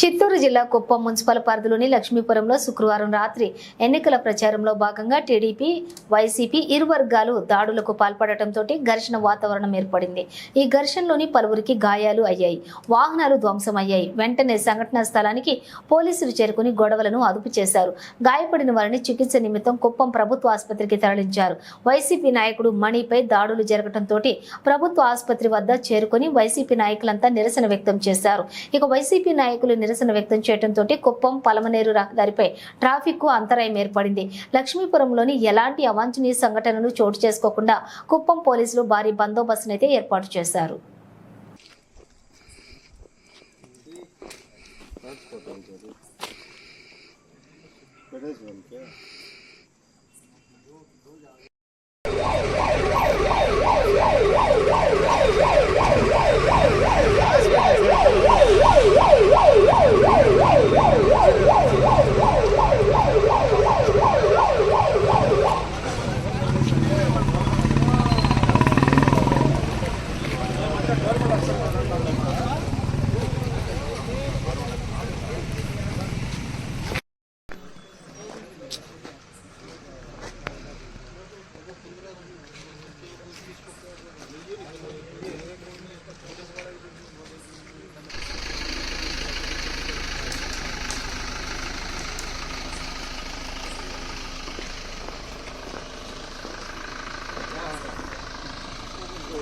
చిత్తూరు జిల్లా కుప్పం మున్సిపల్ పరిధిలోని లక్ష్మీపురంలో శుక్రవారం రాత్రి ఎన్నికల ప్రచారంలో భాగంగా టీడీపీ వైసీపీ ఇరు వర్గాలు దాడులకు పాల్పడటంతో ఘర్షణ వాతావరణం ఏర్పడింది. ఈ ఘర్షణలోని పలువురికి గాయాలు అయ్యాయి. వాహనాలు ధ్వంసమయ్యాయి. వెంటనే సంఘటనా స్థలానికి పోలీసులు చేరుకుని గొడవలను అదుపు చేశారు. గాయపడిన వారిని చికిత్స నిమిత్తం కుప్పం ప్రభుత్వ ఆసుపత్రికి తరలించారు. వైసీపీ నాయకుడు మణిపై దాడులు జరగడంతో ప్రభుత్వ ఆసుపత్రి వద్ద చేరుకుని వైసీపీ నాయకులంతా నిరసన వ్యక్తం చేశారు. ఇక వైసీపీ నాయకులు నిరసన వ్యక్తం చేయడంతో కుప్పం పలమనేరు రహదారిపై ట్రాఫిక్కు అంతరాయం ఏర్పడింది. లక్ష్మీపురంలోని ఎలాంటి అవాంఛనీయ సంఘటనలు చోటు చేసుకోకుండా కుప్పం పోలీసులు భారీ బందోబస్తునైతే ఏర్పాటు చేశారు.